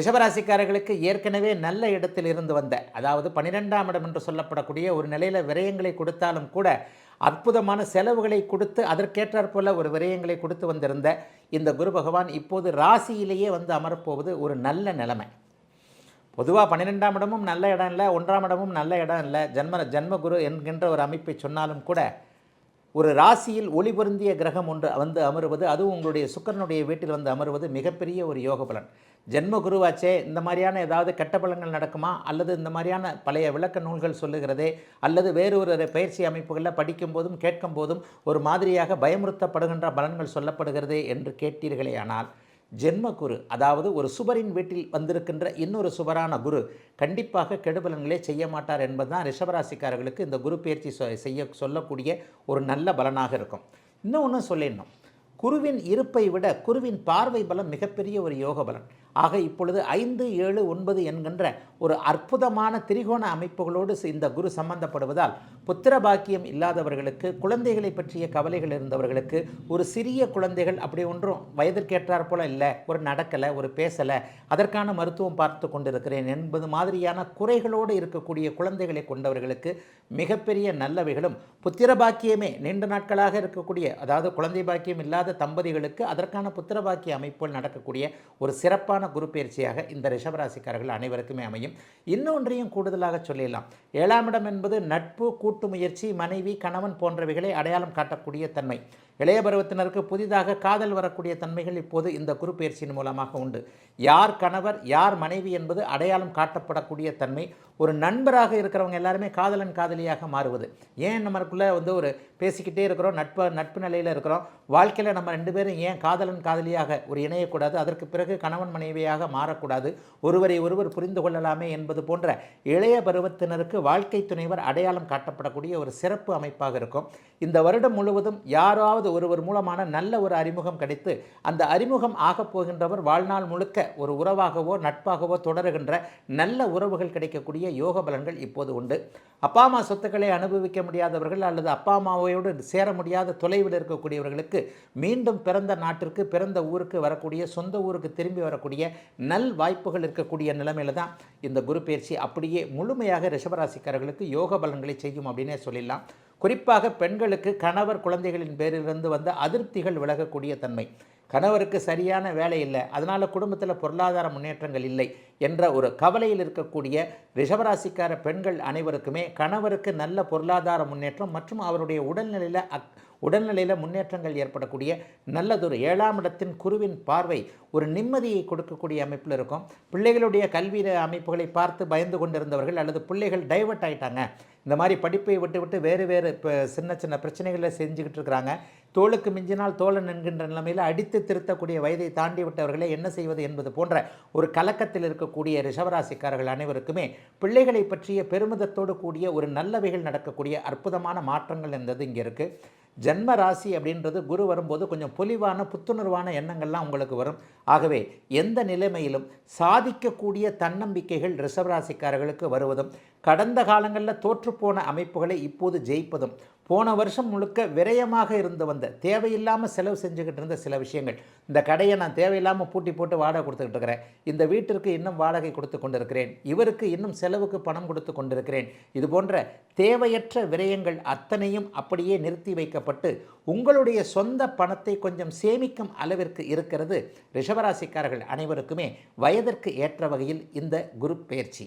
ரிஷபராசிக்காரர்களுக்கு ஏற்கனவே நல்ல இடத்தில் இருந்து வந்த அதாவது பன்னிரெண்டாம் இடம் என்று சொல்லப்படக்கூடிய ஒரு நிலையில் விரயங்களை கொடுத்தாலும் கூட அற்புதமான செலவுகளை கொடுத்து அதற்கேற்றாற்போல ஒரு விரயங்களை கொடுத்து வந்திருந்த இந்த குரு பகவான் இப்போது ராசியிலேயே வந்து அமரப்போவது ஒரு நல்ல நிலைமை. பொதுவாக பன்னிரெண்டாம் இடமும் நல்ல இடம் இல்லை ஒன்றாம் இடமும் நல்ல இடம் இல்லை. ஜன்ம ஜென்மகுரு என்கின்ற ஒரு அமைப்பை சொன்னாலும் கூட ஒரு ராசியில் ஒளி பொருந்திய கிரகம் ஒன்று வந்து அமருவது அதுவும் உங்களுடைய சுக்கரனுடைய வீட்டில் வந்து அமருவது மிகப்பெரிய ஒரு யோக பலன். ஜென்ம குருவாச்சே இந்த மாதிரியான ஏதாவது கெட்ட பலன்கள் நடக்குமா? அல்லது இந்த மாதிரியான பழைய விளக்க நூல்கள் சொல்லுகிறதே அல்லது வேறு ஒரு பயிற்சி அமைப்புகளில் படிக்கும் போதும் கேட்கும் போதும் ஒரு மாதிரியாக பயமுறுத்தப்படுகின்ற பலன்கள் சொல்லப்படுகிறதே என்று கேட்டீர்களே ஆனால் ஜென்ம குரு அதாவது ஒரு சுபரின் வீட்டில் வந்திருக்கின்ற இன்னொரு சுபரான குரு கண்டிப்பாக கெடுபலன்களே செய்ய மாட்டார் என்பதுதான் ரிஷபராசிக்காரர்களுக்கு இந்த குரு பயிற்சி செய்ய சொல்லக்கூடிய ஒரு நல்ல பலனாக இருக்கும். இன்னொன்று சொல்லிடணும். குருவின் இருப்பை விட குருவின் பார்வை பலம் மிகப்பெரிய ஒரு யோக பலன் ஆக இப்பொழுது ஐந்து ஏழு ஒன்பது என்கின்ற ஒரு அற்புதமான திரிகோண அமைப்புகளோடு இந்த குரு சம்பந்தப்படுவதால் புத்திர பாக்கியம் இல்லாதவர்களுக்கு குழந்தைகளை பற்றிய கவலைகள் இருந்தவர்களுக்கு ஒரு சிறிய குழந்தைகள் அப்படி ஒன்றும் வயதிற்கேற்றார் போல இல்லை ஒரு நடக்கலை ஒரு பேசலை அதற்கான மருத்துவம் பார்த்து கொண்டிருக்கிறேன் என்பது மாதிரியான குறைகளோடு இருக்கக்கூடிய குழந்தைகளை கொண்டவர்களுக்கு மிகப்பெரிய நல்லவைகளும் புத்திர பாக்கியமே நீண்ட நாட்களாக இருக்கக்கூடிய அதாவது குழந்தை பாக்கியம் இல்லாத தம்பதிகளுக்கு அதற்கான புத்திர பாக்கிய அமைப்புகள் நடக்கக்கூடிய ஒரு சிறப்பான குரு பயிற்சியாக இந்த ரிஷபராசிக்காரர்கள் அனைவருக்குமே அமையும். இன்னொன்றையும் கூடுதலாக சொல்லிடலாம். ஏழாம் இடம் என்பது நட்பு கூட்டு முயற்சி மனைவி கணவன் போன்றவைகளை அடையாளம் காட்டக்கூடிய தன்மை. இளைய பருவத்தினருக்கு புதிதாக காதல் வரக்கூடிய தன்மைகள் இப்போது இந்த குரு பயிற்சியின் மூலமாக உண்டு. யார் கணவர் யார் மனைவி என்பது அடையாளம் காட்டப்படக்கூடிய தன்மை. ஒரு நண்பராக இருக்கிறவங்க எல்லாருமே காதலன் காதலியாக மாறுவது. ஏன் நம்மளுக்குள்ளே வந்து ஒரு பேசிக்கிட்டே இருக்கிறோம் நட்பு நட்பு நிலையில் இருக்கிறோம். வாழ்க்கையில் நம்ம ரெண்டு பேரும் ஏன் காதலன் காதலியாக ஒரு இணையக்கூடாது? அதற்கு பிறகு கணவன் மனைவியாக மாறக்கூடாது. ஒருவரை ஒருவர் புரிந்து கொள்ளலாமே என்பது போன்ற இளைய பருவத்தினருக்கு வாழ்க்கை துணைவர் அடையாளம் காட்டப்படக்கூடிய ஒரு சிறப்பு அமைப்பாக இருக்கும். இந்த வருடம் முழுவதும் யாராவது ஒருவர் மூலமான நல்ல ஒரு அறிமுகம் கிடைத்து அந்த அறிமுகம் ஆகப் போகின்றவர் வாழ்நாள் முழுக்க ஒரு உறவாகவோ நட்பாகவோ தொடருகின்ற நல்ல உறவுகள் கிடைக்கக்கூடிய யோக பலன்கள் இப்போது உண்டு. அப்பா அம்மா சொத்துக்களை அனுபவிக்க முடியாதவர்கள் அல்லது அப்பா அம்மாவோடு சேர முடியாத தொலைவில் இருக்கக்கூடியவர்களுக்கு மீண்டும் பிறந்த நாட்டிற்கு பிறந்த ஊருக்கு வரக்கூடிய சொந்த ஊருக்கு திரும்பி வரக்கூடிய நல் வாய்ப்புகள் இருக்கக்கூடிய நிலைமையில தான் இந்த குரு பயிற்சி அப்படியே முழுமையாக ரிஷபராசிக்காரர்களுக்கு யோக பலன்களை செய்யும் அப்படின்னே சொல்லிடலாம். குறிப்பாக பெண்களுக்கு கணவர் குழந்தைகளின் பேரிலிருந்து வந்த அதிருப்திகள் விலகக்கூடிய தன்மை. கணவருக்கு சரியான வேலை இல்லை அதனால் குடும்பத்தில் பொருளாதார முன்னேற்றங்கள் இல்லை என்ற ஒரு கவலையில் இருக்கக்கூடிய ரிஷபராசிக்கார பெண்கள் அனைவருக்குமே கணவருக்கு நல்ல பொருளாதார முன்னேற்றம் மற்றும் அவருடைய உடல்நிலையில் அக் உடல்நிலையில் முன்னேற்றங்கள் ஏற்படக்கூடிய நல்லதொரு ஏழாம் இடத்தின் குருவின் பார்வை ஒரு நிம்மதியை கொடுக்கக்கூடிய அமைப்பில் இருக்கும். பிள்ளைகளுடைய கல்வி அமைப்புகளை பார்த்து பயந்து கொண்டிருந்தவர்கள் அல்லது பிள்ளைகள் டைவர்ட் ஆகிட்டாங்க இந்த மாதிரி படிப்பை விட்டு விட்டு வேறு வேறு இப்போ சின்ன சின்ன பிரச்சனைகளை செஞ்சுக்கிட்டு இருக்கிறாங்க. தோளுக்கு மிஞ்சினால் தோழன் என்கின்ற நிலைமையில் அடித்து திருத்தக்கூடிய வயதை தாண்டி விட்டவர்களே என்ன செய்வது என்பது போன்ற ஒரு கலக்கத்தில் இருக்கக்கூடிய ரிஷவராசிக்காரர்கள் அனைவருக்குமே பிள்ளைகளை பற்றிய பெருமிதத்தோடு கூடிய ஒரு நல்லவைகள் நடக்கக்கூடிய அற்புதமான மாற்றங்கள் என்பது இங்கே இருக்குது ஜென்ம ராசி அப்படின்றது குரு வரும்போது கொஞ்சம் பொலிவான புத்துணர்வான எண்ணங்கள்லாம் உங்களுக்கு வரும். ஆகவே எந்த நிலைமையிலும் சாதிக்கக்கூடிய தன்னம்பிக்கைகள் ரிஷபராசிக்காரர்களுக்கு வருவதும் கடந்த காலங்களில் தோற்றுப்போன அமைப்புகளை இப்போது ஜெயிப்பதும் போன வருஷம் முழுக்க விரயமாக இருந்து வந்த தேவையில்லாமல் செலவு செஞ்சுக்கிட்டு இருந்த சில விஷயங்கள். இந்த கடையை நான் தேவையில்லாமல் பூட்டி போட்டு வாடகை கொடுத்துக்கிட்டு இருக்கிறேன். இந்த வீட்டிற்கு இன்னும் வாடகை கொடுத்து கொண்டிருக்கிறேன். இவருக்கு இன்னும் செலவுக்கு பணம் கொடுத்து கொண்டிருக்கிறேன். இது போன்ற தேவையற்ற விரயங்கள் அத்தனையும் அப்படியே நிறுத்தி வைக்கப்பட்டு உங்களுடைய சொந்த பணத்தை கொஞ்சம் சேமிக்கும் அளவிற்கு இருக்கிறது ரிஷபராசிக்காரர்கள் அனைவருக்குமே வயதிற்கு ஏற்ற வகையில் இந்த குரு பயிற்சி.